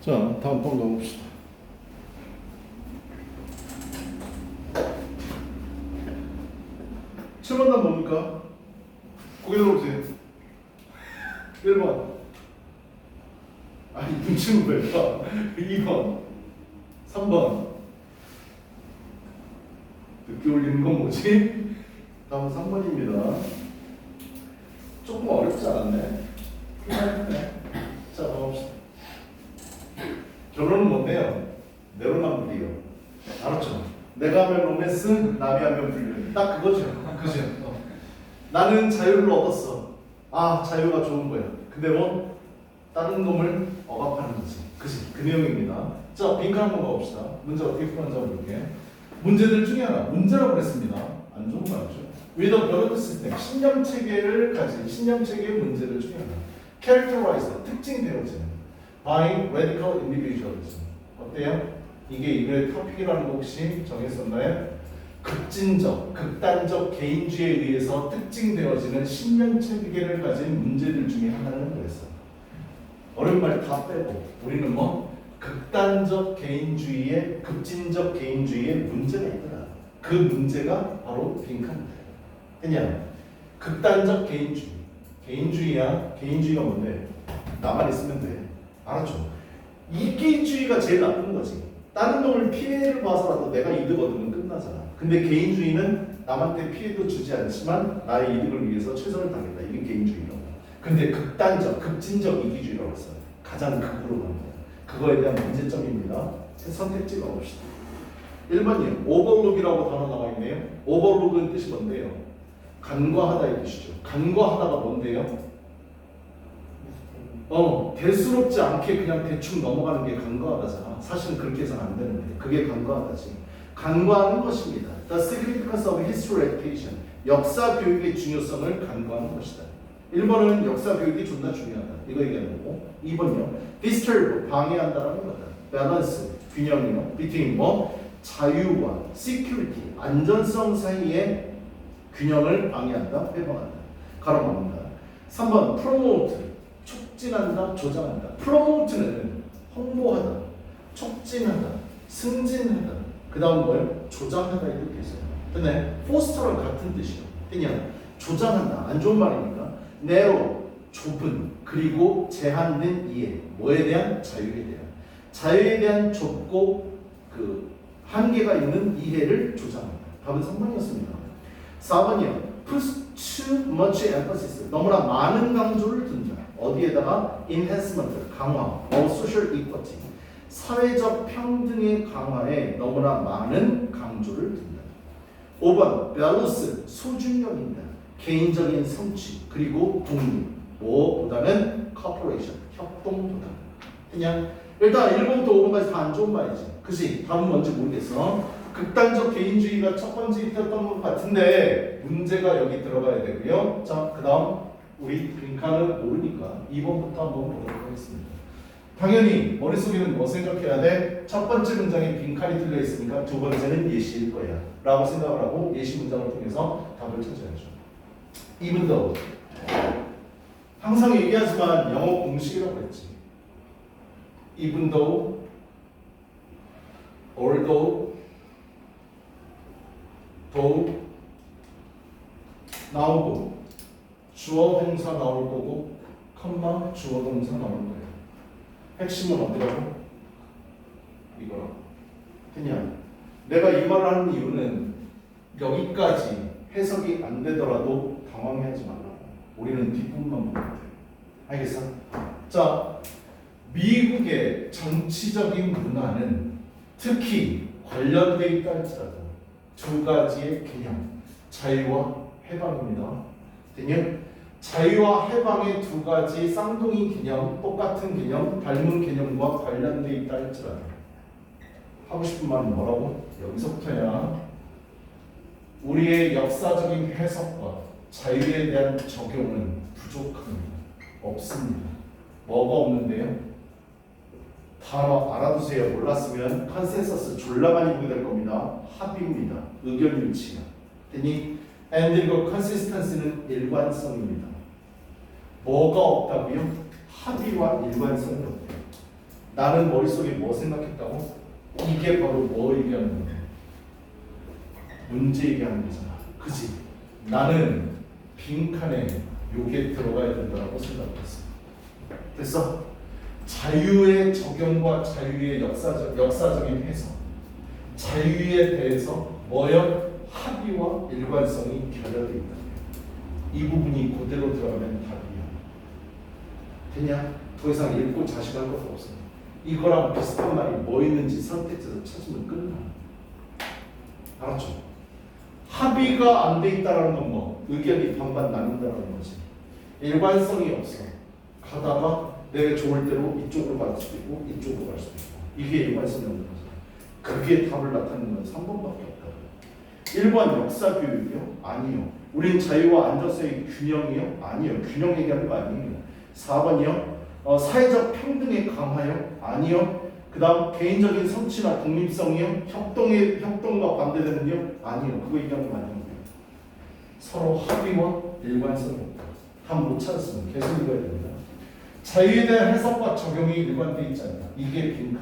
자, 다음 번 가봅시다. 칠번단 뭡니까? 고개 들어보세요. 1번. 아니, 눈치는 왜 봐? 2번. 3번. 늦게 올리는 건 뭐지? 다음 3번입니다. 조금 어렵지 않았네. 네. 자, 가봅시다. 결론은 뭔데요? 내로남불이요. 알았죠? 내가 하면 로맨스, 남이 하면 불륜. 딱 그거죠. 그죠? 어. 나는 자유를 얻었어. 아, 자유가 좋은 거야. 근데 뭐 다른 놈을 억압하는 거지. 그지? 그 내용입니다. 자, 빈칸 한번 가봅시다. 문제 어떻게 푸는지 한번 볼게. 문제들 중에 하나, 문제라고 그랬습니다. 안 좋은 말이죠. With a system, 신념 체계를 가진 신념 체계의 문제들 중에 하나. Characterize, 특징되어지는 by radical individualism. 어때요? 이게 이거의 토픽이라는 거 혹시 정했었나요? 급진적, 극단적 개인주의에 의해서 특징되어지는 신념 체계를 가진 문제들 중에 하나는 그랬어. 어려운 말 다 빼고 우리는 뭐 극단적 개인주의의 급진적 개인주의의 문제가 있더라. 그 문제가 바로 빈칸이다. 그냥 극단적 개인주의. 개인주의야. 개인주의가 뭔데? 나만 있으면 돼. 알았죠? 이기주의가 제일 나쁜 거지. 다른 놈을 피해를 봐서라도 내가 이득 얻으면 끝나잖아. 근데 개인주의는 남한테 피해도 주지 않지만 나의 이득을 위해서 최선을 다하겠다. 이게 개인주의라고. 근데 극단적, 급진적 이기주의라고 했어요. 가장 극으로 가는 거야. 그거에 대한 문제점입니다. 선택지가 봅시다. 1번이요. 오버룩이라고 단어 나와 있네요. 오버룩은 뜻이 뭔데요? 간과하다 이 뜻이죠. 간과하다가 뭔데요? 어, 대수롭지 않게 그냥 대충 넘어가는 게 간과하다잖아. 사실은 그렇게 해서는 안 되는데 그게 간과하다지. 간과하는 것입니다. The significance of history education. 역사 교육의 중요성을 간과하는 것이다. 1번은 역사 교육이 존나 중요하다. 이거 얘기하는 거고. 2번요. disturb, 방해한다라는 거다. balance, 균형이요. between 뭐 자유와 security, 안전성 사이의 균형을 방해한다, 회방한다. 가로막는다. 3번 promote, 촉진한다, 조장한다. promote는 홍보하다, 촉진하다, 승진하다. 그 다음 뭐예요? 조장하다 이렇게 있어요. 근데 foster랑 같은 뜻이요. 그냥 조장한다. 안 좋은 말이니까. narrow, 좁은, 그리고 제한된 이해. 뭐에 대한? 자유에 대한. 자유에 대한 좁고 그 한계가 있는 이해를 조장한다. 답은 3번이었습니다. 4번이요. Puts too much emphasis. 너무나 많은 강조를 둔다. 어디에다가 enhancement, 강화, of social equity. 사회적 평등의 강화에 너무나 많은 강조를 둔다. 5번 밸런스, 소중력입니다. 개인적인 성취, 그리고 독립. 뭐보다는 corporation, 협동보다. 그냥 일단 1번부터 5번까지 다 안 좋은 말이지. 그지? 답은 뭔지 모르겠어. 극단적 개인주의가 첫 번째 있었던 것 같은데 문제가 여기 들어가야 되고요. 자, 그 다음 우리 빈칸을 모르니까 2번부터 한번 보도록 하겠습니다. 당연히 머릿속에는 뭐 생각해야 돼? 첫 번째 문장에 빈칸이 틀려 있으니까 두 번째는 예시일 거야. 라고 생각을 하고 예시 문장을 통해서 답을 찾아야죠. even though 항상 얘기하지만 영어 공식이라고 했지. even though, although, though 나오고 주어 동사 나올 거고 컴마 주어 동사 나올 거예요. 핵심은 어디라고? 이거라고. 그냥 내가 이 말을 하는 이유는 여기까지 해석이 안 되더라도 당황해하지 말라고. 우리는 뒷부분만 보면 돼. 알겠어? 자, 미국의 정치적인 문화는 특히 관련돼 있다 할지라도 두 가지의 개념, 자유와 해방입니다. 되냐? 자유와 해방의 두 가지 쌍둥이 개념, 똑같은 개념, 닮은 개념과 관련돼 있다 할지라도 하고 싶은 말은 뭐라고? 여기서부터야 우리의 역사적인 해석과 자유에 대한 적용은 부족합니다. 없습니다. 뭐가 없는데요? 단어 알아두세요. 몰랐으면 컨센서스 졸라 많이 보게 될 겁니다. 합의입니다. 의견 일치가. 되니 and 그리고 consistency는 일관성입니다. 뭐가 없다고요? 합의와 일관성이 없대요. 나는 머릿속에 뭐 생각했다고? 이게 바로 뭐 얘기하는 거야? 문제 얘기하는 거잖아. 그지? 나는 빈칸에 요게 들어가야 된다고 생각했어. 됐어? 자유의 적용과 자유의 역사적, 역사적인 해석. 자유에 대해서 뭐요? 합의와 일관성이 결여되어 있다. 이 부분이 그대로 들어가면 답이야. 되냐? 더 이상 읽고 자식할 것도 없어. 이거랑 비슷한 말이 뭐 있는지 선택해서 찾으면 끝나. 알았죠? 합의가 안 돼 있다라는 건 뭐? 의견이 반반 나뉜다라는 거지. 일관성이 없어. 가다가 내가 좋을 대로 이쪽으로 갈 수도 있고 이쪽으로 갈 수도 있고 이게 일관성이 없는 거죠. 그게 답을 나타내는 건 3번밖에 없다. 1번 역사 교육이요? 아니요. 우린 자유와 안전성의 균형이요? 아니요. 균형 얘기하는 거 아니에요. 4번이요? 어, 사회적 평등의 강화요? 아니요. 그 다음 개인적인 성취나 독립성이요? 협동의, 협동과 반대되는요? 아니요. 그거 얘기하는 거 아니에요. 서로 합의와 일관성이 없다. 한못 찾았으면 계속 읽어야 됩니다. 자유에 대한 해석과 적용이 일관되어 있지 않다. 이게 빈칸.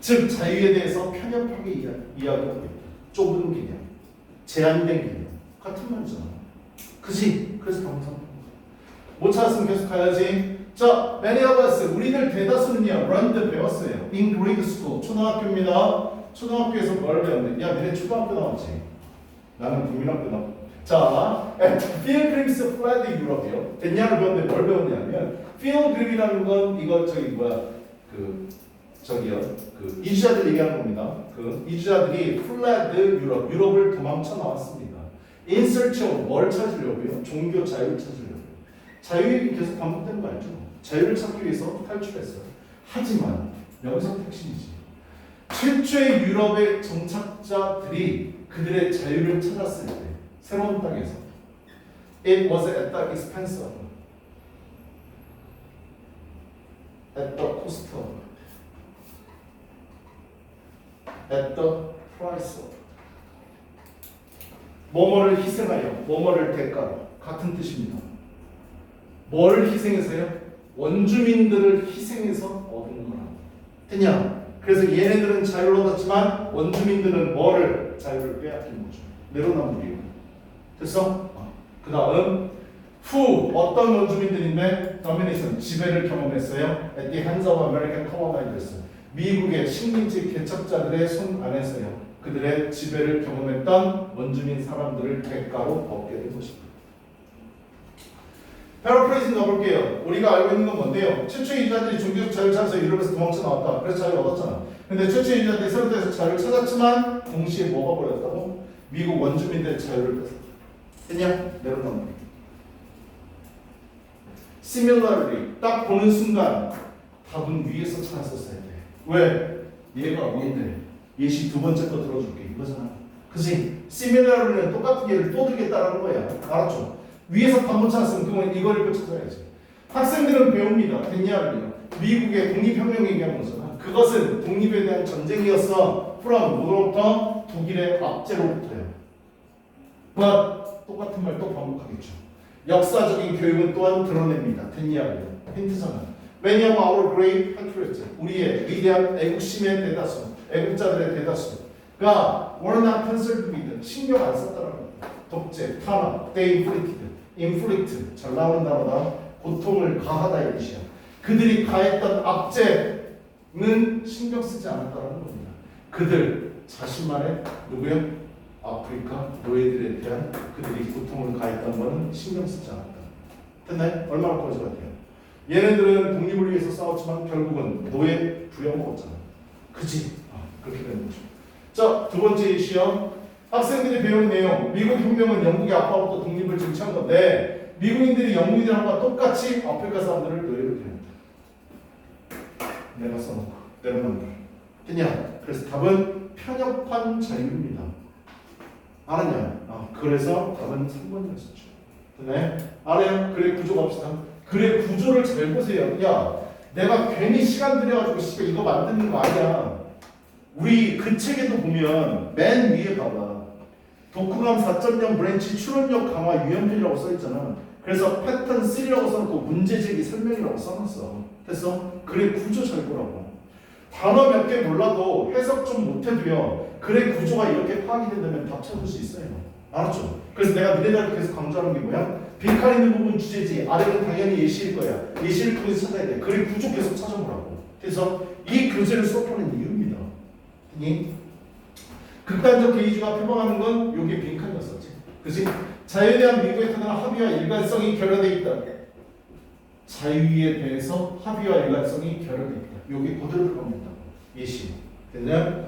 즉 자유에 대해서 편협하게 이야, 이야기하고 있다. 좁은 개념, 제한된 개념 같은 말이잖아. 그지? 그래서 방송. 못 찾았으면 계속 가야지. 자, many of us 우리들 대다수는요, 런드 배웠어요. in grade school 초등학교입니다. 초등학교에서 뭘 배웠는데? 야, 니네 초등학교 나왔지? 나는 국민학교 나왔. 자, 필그림스 플라드 유럽이요. 됐냐를 배웠는데 뭘 배웠냐면 필그림이라는 건 이거 저기 뭐야 그 저기요 그 이주자들 얘기하는 겁니다. 그 이주자들이 플라드 유럽 유럽을 도망쳐 나왔습니다. In search of 뭘 찾으려고요? 종교 자유를 찾으려고요. 자유 얘기 계속 반복되는 거 알죠? 자유를 찾기 위해서 탈출했어요. 하지만 여기서 핵심이지. 최초의 유럽의 정착자들이 그들의 자유를 찾았을 때 새로운 땅에서 It was at the expense of at the cost of at the price of 뭐뭐를 희생하여 뭐뭐를 대가로 같은 뜻입니다. 뭘 희생해서요? 원주민들을 희생해서 얻은 거라. 됐냐? 그래서 얘네들은 자유를 얻었지만 원주민들은 뭐를 자유를 빼앗긴 거죠. 내로남불이요. 됐어? 그 다음 후 어떤 원주민들인데 도미네이션 지배를 경험했어요. at the hands of American colonizers. 미국의 식민지 개척자들의 손 안에서요. 그들의 지배를 경험했던 원주민 사람들을 대가로 얻게 된 것입니다. 패러프레이즈 넣어볼게요. 우리가 알고 있는 건 뭔데요? 최초의 인자들이 종교적 자유를 찾아서 유럽에서 도망쳐 나왔다. 그래서 자유를 얻었잖아. 근데 최초의 인자들이 데서 자유를 찾았지만 동시에 뭐가 버렸다고? 미국 원주민들의 자유를 뺏었다. 됐냐? 내려놓는 Similarly, 딱 보는 순간 답은 위에서 찾았었어야 돼. 왜? 얘가 뭔데? 예시 두 번째 거 들어줄게. 이거잖아. 그지? Similarly는 똑같은 예를 또 들겠다라는 거야. 알았죠? 위에서 찾았으면 그러면 이걸 읽고 찾아야지. 학생들은 배웁니다. 됐냐를요. 미국의 독립혁명 얘기하는 거잖아. 그것은 독립에 대한 전쟁이었어. 프랑 뭐로부터 독일의 압제로부터요. but 똑같은 말 또 반복하겠죠. 역사적인 교육은 또한 드러냅니다. 됐냐를요. 힌트잖아. 왜냐하면 our great patriots 우리의 위대한 애국심의 대다수, 애국자들의 대다수가 were not concerned with 신경 안 썼다라는 거예요. 독재, 탄압, they inflicted, inflict 잘 나오는 단어다. 고통을 가하다 이 뜻이야. 그들이 가했던 압제는 신경 쓰지 않았다라는 겁니다. 그들 자신만의 누구요? 아프리카 노예들에 대한 그들이 고통을 가했던 것은 신경 쓰지 않았다. 됐나요? 얼마나 거지 같아요? 얘네들은 독립을 위해서 싸웠지만 결국은 노예 부려먹었잖아. 그지? 아, 그렇게 되는 거죠. 자, 두 번째 시험. 학생들이 배운 내용. 미국 혁명은 영국의 아빠로부터 독립을 쟁취한 건데 미국인들이 영국인들과 똑같이 아프리카 사람들을 노예로 대한다. 내가 써놓고 내려놓는 거. 됐냐? 그래서 답은 편협한 자유입니다. 알았냐? 아, 그래서 답은 3번이었었죠. 네? 알아요? 그래 구조 갑시다. 그래 구조를 잘 보세요. 야, 내가 괜히 시간 들여가지고 씨발 이거 만드는 거 아니야. 우리 그 책에도 보면 맨 위에 봐봐. 독후감 4.0 브랜치 출원력 강화 유연편이라고 써 있잖아. 그래서 패턴 3라고 써놓고 문제제기 설명이라고 써놨어. 됐어? 그래 구조 잘 보라고. 단어 몇 개 몰라도 해석 좀 못해도요. 그래 구조가 이렇게 파악이 된다면 답 찾을 수 있어요. 알았죠? 그래서 내가 미래대학 계속 강조하는 게 뭐야? 빈칸 있는 부분 주제지. 아래는 당연히 예시일 거야. 예시를 통해서 찾아야 돼. 그래 구조 계속 찾아보라고. 그래서 이 교재를 수업하는 이유입니다. 이 극단적 게이지가 표방하는 건 여기 빈칸이었었지. 그지? 자유에 대한 미국의 타당한 합의와 일관성이 결여돼 있다. 자유에 대해서 합의와 일관성이 결여돼 있다. 여기 그대로 들어갑니다. 예시. 됐냐?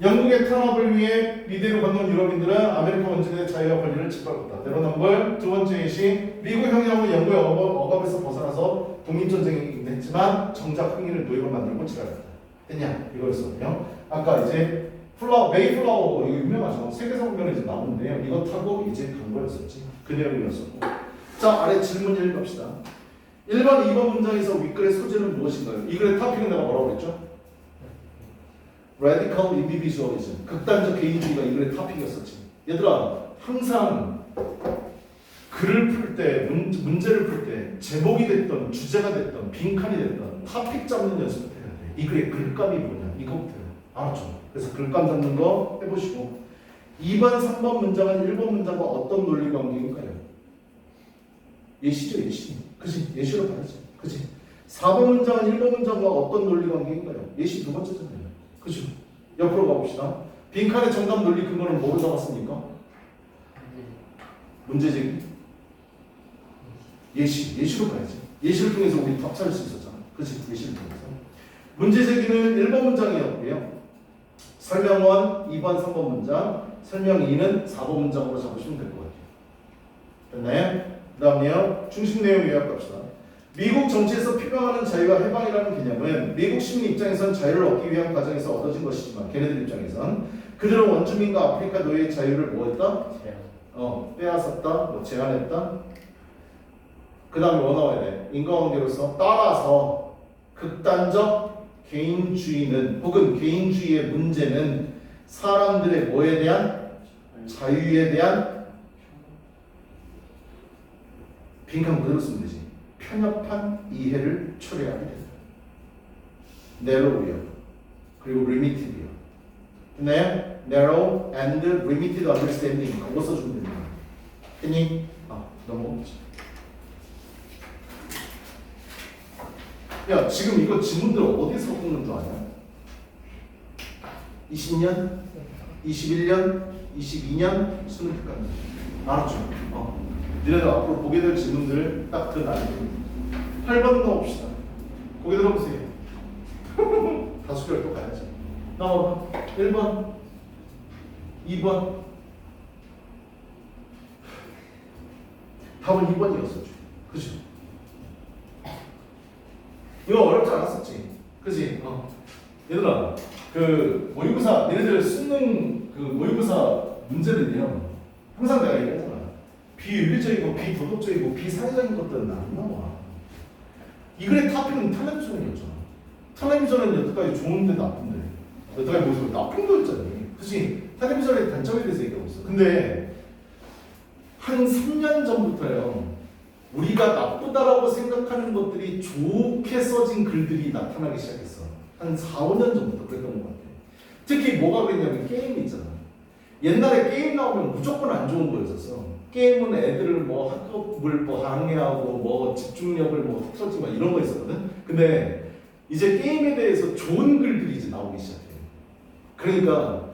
영국의 탄압을 위해 미대로 건너온 유럽인들은 아메리카 원주민의 자유와 권리를 짓밟았다. 내로남불 두 번째 예시. 미국 형제하고 영국의 억압, 억압 에서 벗어나서 독립전쟁이 했지만 정작 흥인을 노예로 만들고 지랄했다. 됐냐? 이거였거든요. 아까 이제 플라워, 메이플라워 이거 유명하죠. 보면 이제 나오는데요. 이거 타고 이제 간 거였었지. 그 내용이었었고. 자 아래 질문 읽읍시다. 1번, 2번 문장에서 윗글의 소재는 무엇인가요? 이 글의 토픽은 내가 뭐라고 그랬죠? Radical Individualism. 극단적 개인주의가 이 글의 토픽이었었지. 얘들아, 항상 글을 풀 때, 문 제를 풀 때, 제목이 됐던, 주제가 됐던, 빈칸이 됐던, 토픽 잡는 연습을 해야 돼. 이 글의 글감이 뭐냐? 이거부터. 알았죠? 그래서 글감 잡는 거 해보시고. 2번, 3번 문장은 1번 문장과 어떤 논리 관계인가요? 예시죠, 예시. 그지? 예시로 봐야지. 그지? 4번 문장은 1번 문장과 어떤 논리 관계인가요? 예시 두 번째잖아요. 그죠? 옆으로 가봅시다. 빈칸의 정답 논리 근거는 뭐로 잡았습니까? 문제 제기. 예시, 예시로 가야지. 예시를 통해서 우리 답 찾을 수 있었잖아. 그치? 예시를 통해서. 문제 제기는 1번 문장이었고요. 설명원 2번, 3번 문장, 설명 2는 4번 문장으로 잡으시면 될 것 같아요. 됐나요? 그 다음에요. 중심 내용 요약합시다. 미국 정치에서 표방하는 자유와 해방이라는 개념은 미국 시민 입장에선 자유를 얻기 위한 과정에서 얻어진 것이지만 걔네들 입장에선 그들은 원주민과 아프리카 노예의 자유를 뭐했다? 어, 빼앗았다, 뭐 제한했다. 그 다음에 뭐 나와야 돼? 인과관계로서 따라서 극단적 개인주의는 혹은 개인주의의 문제는 사람들의 뭐에 대한 자유에 대한 빈칸 그대로 쓰면 되지. 편협한 이해를 초래하게 된다. narrow요. 그리고 limited요. 네, narrow and limited understanding 그거 써주면 됩니다. 했니? 아, 넘어가보자. 야, 지금 이거 지문들 어디서 뽑는 줄 아냐? 20년? 21년? 22년? 수능 때까지. 알았죠? 어. 니네들 앞으로 보게 될 질문들 딱 그 나이. 8번 넣어봅시다. 고개 들어보세요. 개를 또 가야지. 나와봐. 1번, 2번. 답은 2번이었어. 그죠? 이거 어렵지 않았었지. 그지? 어. 얘들아, 그 모의고사, 얘네들 수능 그 모의고사 문제는요. 항상 내가 얘기하잖아. 비윤리적이고 비도덕적이고 비사회적인 것들은 안 나와. 이 글의 토픽은 텔레비전이었잖아. 텔레비전은 여태까지 좋은데 나쁜데. 여태까지 보시면 나쁜 거였잖니. 그치? 텔레비전의 단점에 대해서 얘기하고 있어. 근데 한 3년 전부터요. 우리가 나쁘다라고 생각하는 것들이 좋게 써진 글들이 나타나기 시작했어. 한 4, 5년 전부터 그랬던 것 같아. 특히 뭐가 그랬냐면 게임 있잖아. 옛날에 게임 나오면 무조건 안 좋은 거였었어. 게임은 애들을 뭐 학업을 뭐 방해하고 뭐 집중력을 뭐 흐트러지고 막 이런 거 있었거든. 근데 이제 게임에 대해서 좋은 글들이 이제 나오기 시작해. 그러니까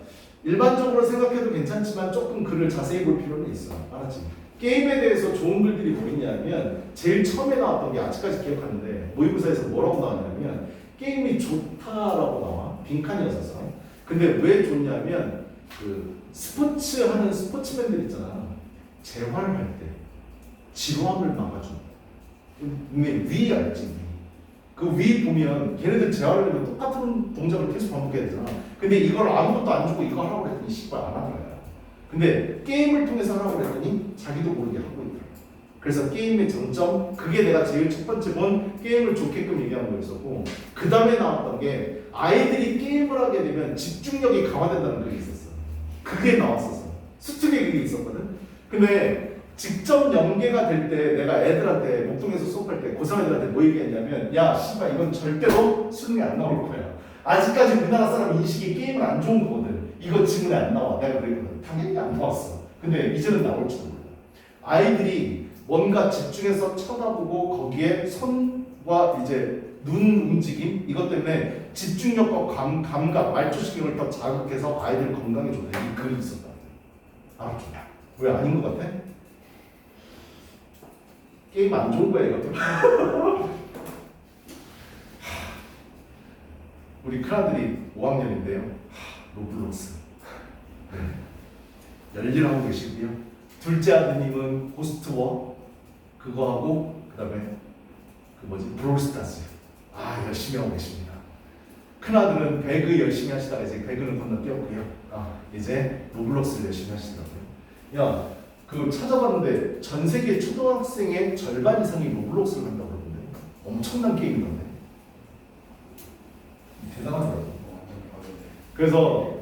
일반적으로 생각해도 괜찮지만 조금 글을 자세히 볼 필요는 있어. 알았지? 게임에 대해서 좋은 글들이 뭐 있냐면 제일 처음에 나왔던 게 아직까지 기억하는데 모의고사에서 뭐라고 나왔냐면 게임이 좋다라고 나와. 빈칸이었어서. 근데 왜 좋냐면 그 스포츠 하는 스포츠맨들 있잖아. 재활할 때 지루함을 막아주는 위, 위 알지? 그위 보면 걔네들 재활하려면 똑같은 동작을 계속 반복해야 되잖아. 근데 이걸 아무것도 안 주고 이거 하라고 그랬더니 씨발 안 하더라 근데 게임을 통해서 하라고 그랬더니 자기도 모르게 하고 있더라 그래서 게임의 장점 그게 내가 제일 첫 번째 본 게임을 좋게끔 얘기한 거였었고 그 다음에 나왔던 게 아이들이 게임을 하게 되면 집중력이 강화된다는 그게 있었어. 그게 나왔었어. 수특에 그게 있었거든. 근데 직접 연계가 될 때 내가 애들한테 목동에서 수업할 때 고3 애들한테 뭐 얘기했냐면 야 씨발 이건 절대로 수능에 안 나올 거야. 아직까지 우리나라 사람 인식이 게임은 안 좋은 거거든 이거 지문에 안 나와 내가 그랬거든 당연히 안 나왔어 근데 이제는 나올지도 몰라 아이들이 뭔가 집중해서 쳐다보고 거기에 손과 이제 눈 움직임 이것 때문에 집중력과 감, 감각 말초신경을 더 자극해서 아이들 건강에 좋다 이 글이 있었다 알았죠? 왜 아닌 것 같아? 게임 안 좋은 거야 이것도. 우리 큰아들이 5학년인데요. 로블록스. 네. 열일하고 계시고요. 둘째 아드님은 고스트워 그거 하고 그 다음에 그 뭐지 브롤스타즈. 아 열심히 하고 계십니다. 큰 아들은 배그 열심히 하시다가 이제 배그는 건너뛰었고요. 아 이제 로블록스를 열심히 하시더라고요. 야, 그 찾아봤는데 전 세계 초등학생의 절반 이상이 로블록스를 한다고 그러는데 엄청난 게임이던데. 대단하더라고. 그래서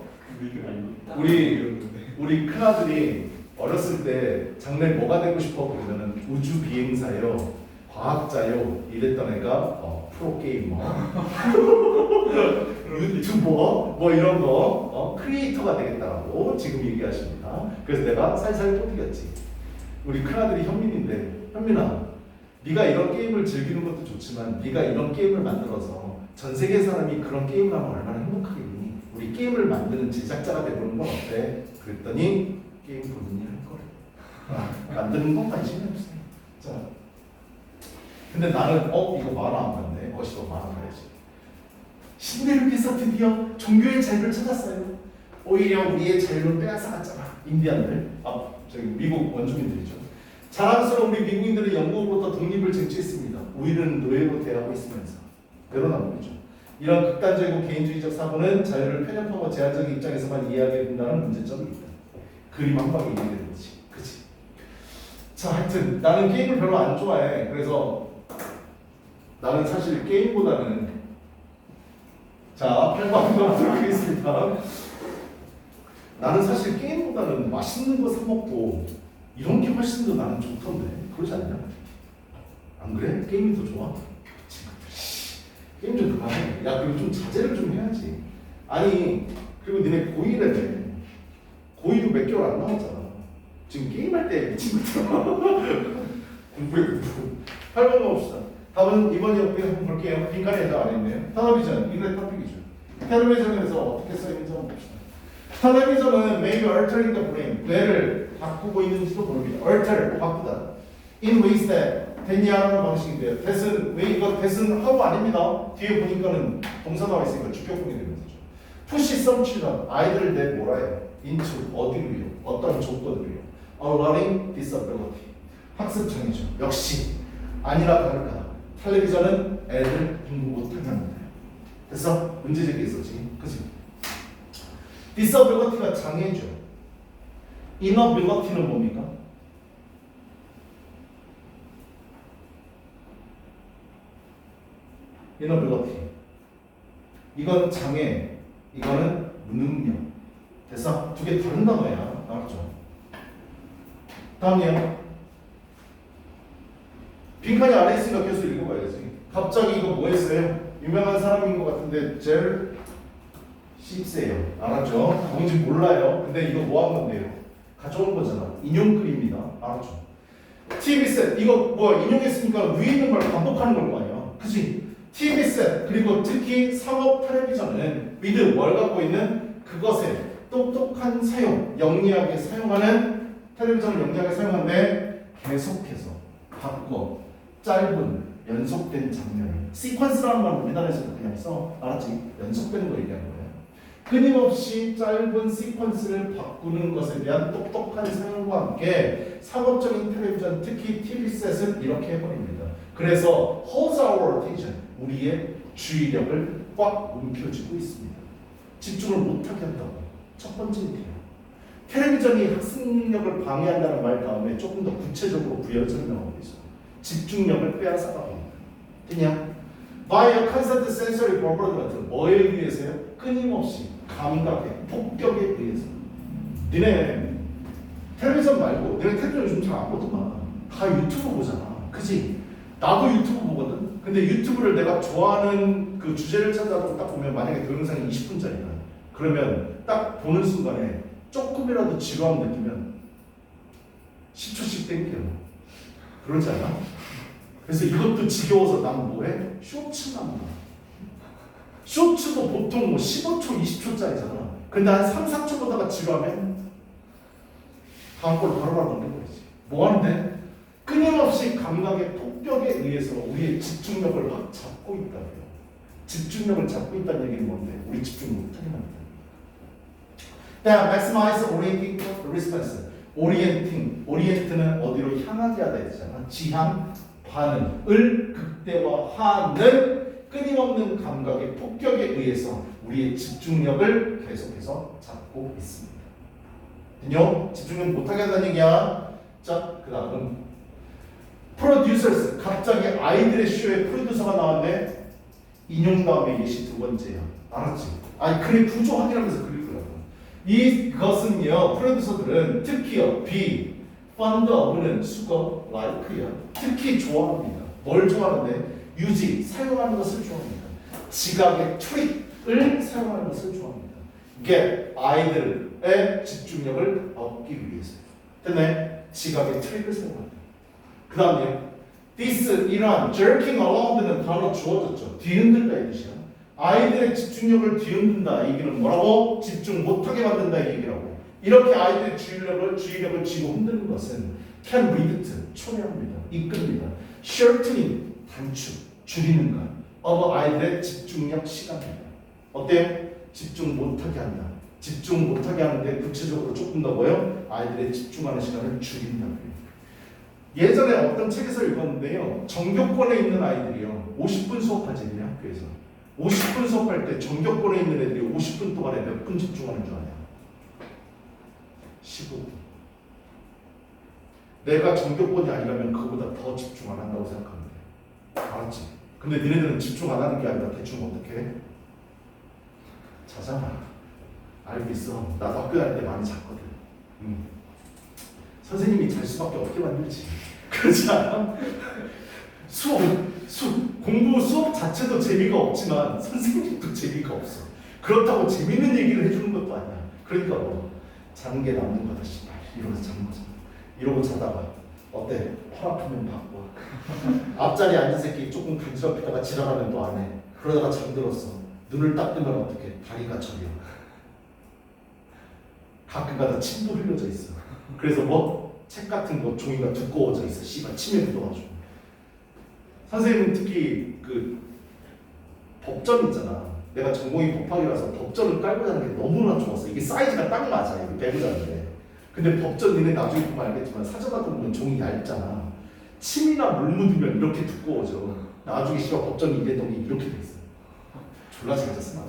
우리 우리 큰 아들이 어렸을 때 장래 뭐가 되고 싶어 그러면은 우주 비행사요, 과학자요 이랬던 애가 어, 프로 게이머, 유튜버 뭐 이런 거 어, 크리에이터가 되겠다라고 지금 얘기하십니다. 그래서 내가 살살 토득였지. 우리 큰 아들이 현민인데 현민아, 네가 이런 게임을 즐기는 것도 좋지만 네가 이런 게임을 만들어서 전 세계 사람이 그런 게임을 하면 얼마나 행복하겠니? 우리 게임을 만드는 제작자가 되보는 건 어때? 그랬더니 게임 본인이 할 거래. 아, 만드는 건 관심이 없어. 자, 근데 나는 어 이거 만화 안 봤네. 어시도 만화 봐야지. 신데렐라께서 드디어 종교의 자유를 찾았어요. 오히려 우리의 자유를 빼앗아갔잖아. 인디안들, 아 저기 미국 원주민들이죠. 자랑스러운 우리 미국인들은 영국으로부터 독립을 쟁취했습니다. 우리는 노예로 대하고 있으면서 내려놓은 거죠. 이런 극단적이고 개인주의적 사고는 자유를 편협하고 제한적인 입장에서만 이해하게 된다는 문제점이 있다. 그림 한 방에 이해되는 거지. 그치? 자, 하여튼 나는 게임을 별로 안 좋아해. 그래서 나는 사실 게임보다는 자, 8번 한번 들어가겠습니다. 나는 사실 게임보다는 맛있는 거 사 먹고 이런 게 훨씬 더 나는 좋던데. 그러지 않냐? 안 그래? 게임이 더 좋아? 게임 좀 그만해. 야, 그리고 좀 자제를 좀 해야지. 아니, 그리고 니네 고2래며. 고2도 몇 개월 안 남았잖아. 지금 게임할 때 미친 것처럼. 공부해, 공부. 8번 가봅시다. 답은 이번 연구에 한번 볼게요. 빈칸에 해당 안 했네요. 텔레비전, 이거의 토픽이죠. 텔레비전에서 어떻게 써있는지 한번 봅시다. 텔레비전은 maybe altering the brain. 뇌를 바꾸고 있는지도 모릅니다. alter, 바꾸다. in ways that 됐냐는 방식인데요. that은 왜 이거 that은 하고 아닙니다. 뒤에 보니까는 동사 나와 있으니까 주격분이 되는 거죠. some children 아이들을 내 몰아요. into 어디로요? 어떤 조건으로요? a learning disability 학습 장애죠. 역시 아니라 다를까 텔레비전은 애들 공부 못하게 합니다. 됐어? 문제 제기 있었지. 그치? disability가 장애죠. inability는 뭡니까? Inability. 이건 장애, 이거는 무능력. 됐어? 두 개 다른 단어야. 알았죠? 다음이요. 빈칸이 아래 있으니까 계속 읽어봐야지. 갑자기 이거 뭐 했어요? 유명한 사람인 것 같은데 젤 십세요. 알았죠? 누군지 몰라요. 근데 이거 뭐 한 건데요? 가져온 거잖아. 인용 글입니다. 알았죠? TV 셋 이거 뭐 인용했으니까 위에 있는 걸 반복하는 걸 거 아니야. 그지? 셋 그리고 특히 상업 텔레비전은 위드 뭘 갖고 있는 그것에 똑똑한 사용, 영리하게 사용하는 텔레비전을 영리하게 사용하는데 계속해서 바꿔 짧은 연속된 장면을 시퀀스라는 말 우리나라에서도 그냥 써 알았지? 연속되는 거 얘기하는 거예요. 끊임없이 짧은 시퀀스를 바꾸는 것에 대한 똑똑한 사용과 함께 상업적인 텔레비전 특히 TV셋은 이렇게 해버립니다. 그래서 holds our attention 우리의 주의력을 꽉 움켜쥐고 있습니다. 집중을 못하게 한다고 첫 번째 일이에요. 텔레비전이 학습력을 방해한다는 말 다음에 조금 더 구체적으로 부연 설명하고 있어요. 집중력을 빼앗아가고 있는 그냥 by a constant sensory bombardment 뭐에 의해서요? 끊임없이 감각에 폭격에 의해서 니네 텔레비전 말고 내가 텔레비전 요즘 잘안 보더만 다 유튜브 보잖아 그지? 나도 유튜브 보거든 근데 유튜브를 내가 좋아하는 그 주제를 찾아서 딱 보면 만약에 동영상이 20분짜리야 그러면 딱 보는 순간에 조금이라도 지루함 느끼면 10초씩 땡겨 그러지 않아? 그래서 이것도 지겨워서 난 뭐해? 쇼츠만 봐 쇼츠도 보통 뭐 15초, 20초짜리잖아 근데 한 3, 4초 보다가 지루하면 다음 걸로 바로바로 넘겨버리지. 뭐 하는데? 끊임없이 감각의 폭격에 의해서 우리의 집중력을 확 잡고 있다고요. 집중력을 잡고 있다는 얘기는 뭔데? 우리 집중 못하게 만든다. 다음, maximize orienting response. orienting, orient는 어디로 향하게 하다 했잖아. 지향, 반응을 극대화하는 끊임없는 감각의 폭격에 의해서 우리의 집중력을 계속해서 잡고 있습니다. 됐요? 집중력 못하게 한다는 얘기야. 자, 그 다음은 producers. 갑자기 아이들의 쇼에 프로듀서가 나왔네. 인용 다음에 예시 두 번째야. 알았지? 아니, 그래 구조 확인하면서 그릴 거라고. 이것은요, 프로듀서들은 특히요, B, fund of는 수거, like야. 특히 좋아합니다. 뭘 좋아하는데? 유지, 사용하는 것을 좋아합니다. 지각의 트릭을 사용하는 것을 좋아합니다. get, 아이들의 집중력을 얻기 위해서. 됐네? 지각의 트릭을 사용합니다. 그 다음에 this, 이러한 jerking around는 단어 주어졌죠. 뒤흔들다 이 뜻이야. 아이들의 집중력을 뒤흔든다 이 얘기는 뭐라고? 집중 못하게 만든다 이 얘기라고. 이렇게 아이들의 주의력을 주의력을 쥐고 흔드는 것은 can reduce 초래합니다. 이끕니다. shortening 단축 줄이는 것. of 아이들의 집중력 시간입니다. 어때요? 집중 못하게 한다. 집중 못하게 하는데 구체적으로 조금 더 뭐요? 아이들의 집중하는 시간을 줄인다고요. 예전에 어떤 책에서 읽었는데요. 정교권에 있는 아이들이요. 50분 수업하지 우리 학교에서. 50분 수업할 때 정교권에 있는 애들이 50분 동안에 몇 분 집중하는 줄 아냐? 15분. 내가 정교권이 아니라면 그보다 더 집중 안 한다고 돼. 알았지? 근데 니네들은 집중 안 하는 게 아니라 대충 어떻게 해? 자잖아. 알겠어. 나도 학교 다닐 때 많이 잤거든. 음. 선생님이 잘 수밖에 없게 만들지. 그렇지 않아? 수업, 수, 공부 수업 자체도 재미가 없지만 선생님도 재미가 없어. 그렇다고 재밌는 얘기를 해주는 것도 아니야. 그러니까 뭐 자는 게 남는 거다 씨발 이러면서 거잖아. 이러고 자다가 어때? 팔 아프면 바꿔. 앞자리에 앉은 새끼 조금 간지럽히다가 지나가면 또 안 해. 그러다가 잠들었어. 눈을 딱 뜨면 어떻게? 다리가 저려. 가끔가다 침도 흘려져 있어. 그래서 뭐 책 같은 거 종이가 두꺼워져 있어. 씨발 침에 묻어가지고. 선생님은 특히 그 법전 있잖아. 내가 전공이 법학이라서 법전을 깔고 자는 게 너무나 좋았어. 이게 사이즈가 딱 맞아. 이거 배고 자는데. 근데 법전 니네 나중에 보면 알겠지만 사전 같은 거는 종이 얇잖아. 침이나 물 묻으면 이렇게 두꺼워져. 나중에 씨발 법전이 이랬던 게 이렇게 돼 있어. 졸라 잘 잤어 나.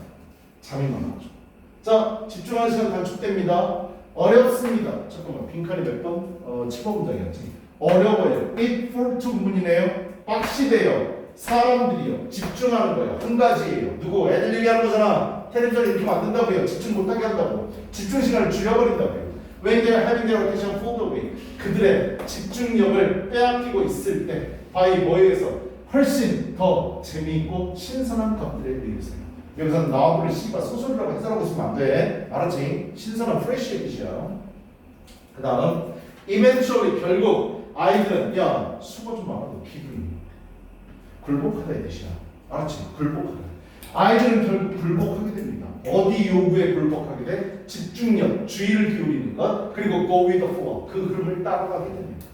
잠이 많아 가지고. 자 집중하는 시간 단축됩니다. 어렵습니다. 잠깐만 빈칸이 몇 번? 어 7번 문장이었지. 어려워요. it for to 문이네요. 빡시대요. 사람들이요. 집중하는 거예요. 한 가지예요. 누구? 애들 얘기하는 거잖아. 텔레비전 이렇게 만든다고요. 집중 못하게 한다고. 집중 시간을 줄여버린다고요. When they're having their attention pulled away. 그들의 집중력을 빼앗기고 있을 때 by 뭐에 의해서 훨씬 더 재미있고 신선한 것들에 의해서요. 여기서 나와버릴 씨발 소설이라고 해설하고 있으면 안 돼. 알았지? 신선한 프레쉬의 뜻이야. 그 다음 eventually 결국 아이들은 야 수고 좀 많아 너 기분이 굴복하다 이 뜻이야. 알았지? 굴복하다. 아이들은 결국 굴복하게 됩니다. 어디 요구에 굴복하게 돼? 집중력, 주의를 기울이는 것, 그리고 go with the flow, 그 흐름을 따라가게 됩니다.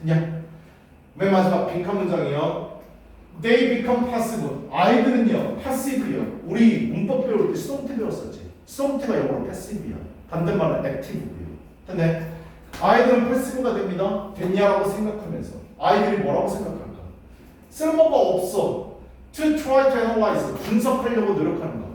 그냥 맨 마지막 빈칸 문장이요. They become passive. 아이들은요, passive요. 우리 문법 배울 때 수동태 배웠었지. 수동태가 영어로 passive야. 반대말은 active고요. 근데 아이들은 패시브가 됩니다. 됐냐라고 생각하면서 아이들이 뭐라고 생각할까? 쓸모가 없어. To try to analyze 분석하려고 노력하는 것.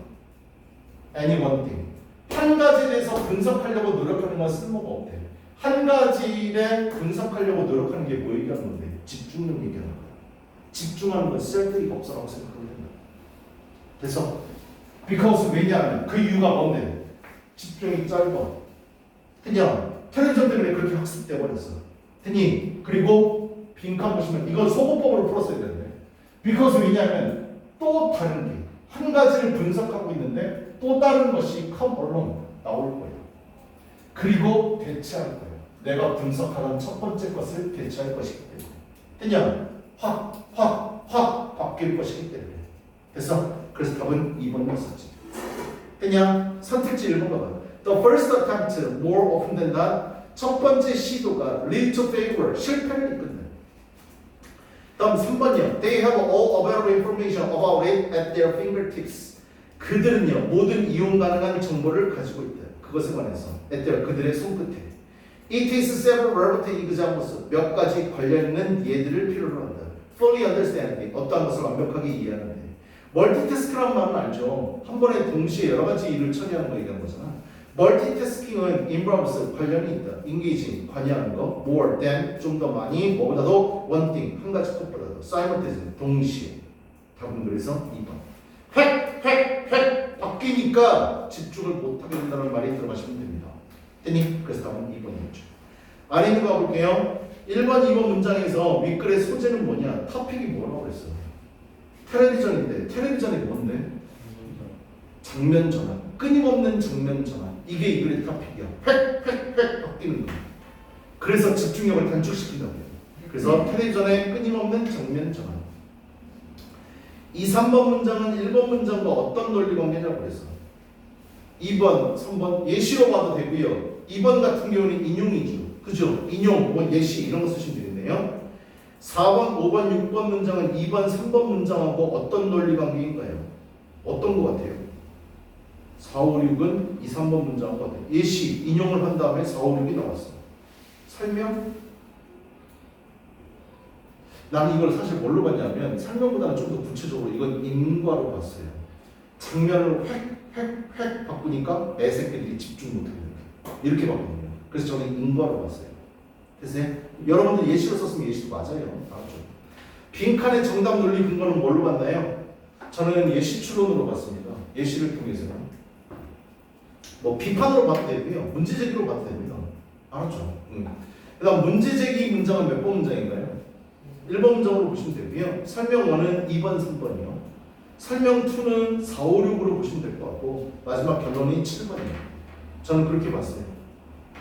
Any one thing. 한 가지에 대해서 분석하려고 노력하는 건 쓸모가 없대. 한 가지에 분석하려고 노력하는 게 뭐 얘기하는 건데? 집중력 얘기하는 거야. 집중하는 건 쓸데가 없어라고 생각하면 된다. 그래서 because 왜냐하면 그 이유가 뭔데? 집중이 짧아. 그냥 텔레비전 때문에 그렇게 학습돼 버렸어. 됐니? 그리고 빈칸 보시면 이건 소거법으로 풀었어야 되는데. because 왜냐하면 또 다른 게 한 가지를 분석하고 있는데 또 다른 것이 come along 나올 거예요. 그리고 대체할 거예요. 내가 분석하던 첫 번째 것을 대체할 것이기 때문에. 됐냐? 확, 확, 확 바뀔 것이기 때문에. 됐어? 그래서 답은 2번이었었지. 됐냐? 선택지 1번 봐봐. The first attempt, more often than not, 첫 번째 시도가 lead to failure, 실패를 이끈다. 다음 3번이요. They have all available information about it at their fingertips. 그들은요 모든 이용 가능한 정보를 가지고 있다. 그것에 관해서 at their 그들의 손끝에. It takes several relative examples. 몇 가지 관련 있는 예들을 필요로 한다. Fully understanding. 어떠한 것을 완벽하게 이해하는 데. 멀티태스크라는 말은 알죠. 한 번에 동시에 여러 가지 일을 처리하는 거 얘기하는 거잖아. 멀티태스킹은 involves 관련이 있다. engaging 관여하는 거. more than 좀 더 많이 뭐보다도 one thing 한 가지 것보다도 simultaneously 동시에. 답은 그래서 2번. 획, 획, 획 바뀌니까 집중을 못하게 된다는 말이 들어가시면 됩니다. 됐니? 그래서 답은 2번이었죠. 아래 있는 거 볼게요. 1번, 2번 문장에서 윗글의 소재는 뭐냐? 토픽이 뭐라고 그랬어? 텔레비전인데 텔레비전이 뭔데? 장면 전환. 끊임없는 장면 전환. 이게 이 글의 토픽이야. 획, 획, 획 바뀌는 거. 그래서 집중력을 단축시킨다고. 그래서 텔레비전의 끊임없는 장면 전환. 이 3번 문장은 1번 문장과 어떤 논리 관계냐고 그래서 2번, 3번 예시로 봐도 되고요. 2번 같은 경우는 인용이죠. 그죠? 인용, 뭐 예시 이런 거 쓰시면 되겠네요. 4번, 5번, 6번 문장은 2번, 3번 문장하고 어떤 논리 관계인가요? 어떤 거 같아요? 4, 5, 6은 2, 3번 문장하고 같아요. 예시, 인용을 한 다음에 4, 5, 6이 나왔어. 설명? 나는 이걸 사실 뭘로 봤냐면 설명보다는 좀 더 구체적으로 이건 인과로 봤어요. 장면을 획 획 획 바꾸니까 애새끼들이 집중 못하게 된다. 이렇게 봤거든요. 그래서 저는 인과로 봤어요. 됐어요? 여러분들 예시로 썼으면 예시도 맞아요. 맞죠? 빈칸의 정답 논리 근거는 뭘로 봤나요? 저는 예시 추론으로 봤습니다. 예시를 통해서는 뭐 비판으로 봐도 되고요. 문제 제기로 봐도 됩니다. 알았죠? 응. 그다음 문제 제기 문장은 몇 번 문장인가요? 1번 문장으로 보시면 되고요. 설명 1은 2번, 3번이요. 설명 2는 4, 5, 6으로 보시면 될 것 같고 마지막 결론이 7번이에요. 저는 그렇게 봤어요.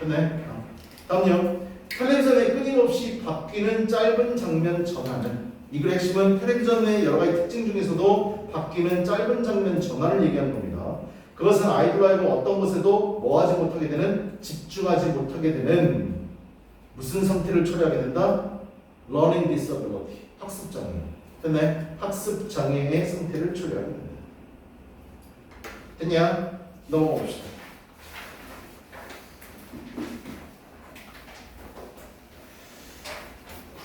됐네? 아. 다음요. 텔레비전에 끊임없이 바뀌는 짧은 장면 전환은 이 글의 핵심은 텔레비전의 여러 가지 특징 중에서도 바뀌는 짧은 장면 전환을 얘기하는 겁니다. 그것은 아이돌 라이브 어떤 것에도 뭐하지 못하게 되는 집중하지 못하게 되는 무슨 상태를 초래하게 된다? learning disability 학습 장애. 됐네? 학습 장애의 상태를 초래하게 된다. 됐냐? 넘어가 봅시다.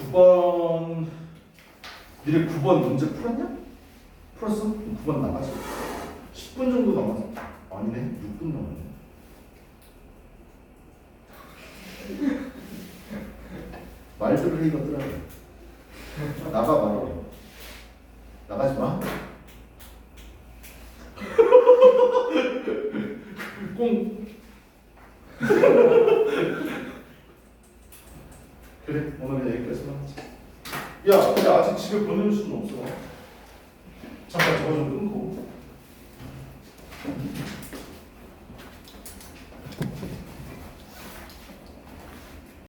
9번 니네 9번 문제 풀었냐? 풀었어? 9번 나가지 10분 정도 남았어 아니네 6분 남았네 말들을 해 이것들아 나가 바로 나가지 마 꽁. 그래 오늘은 여기까지만 하자 야 근데 아직 집에 보낼 수는 없어. 잠깐 저거 좀 끊고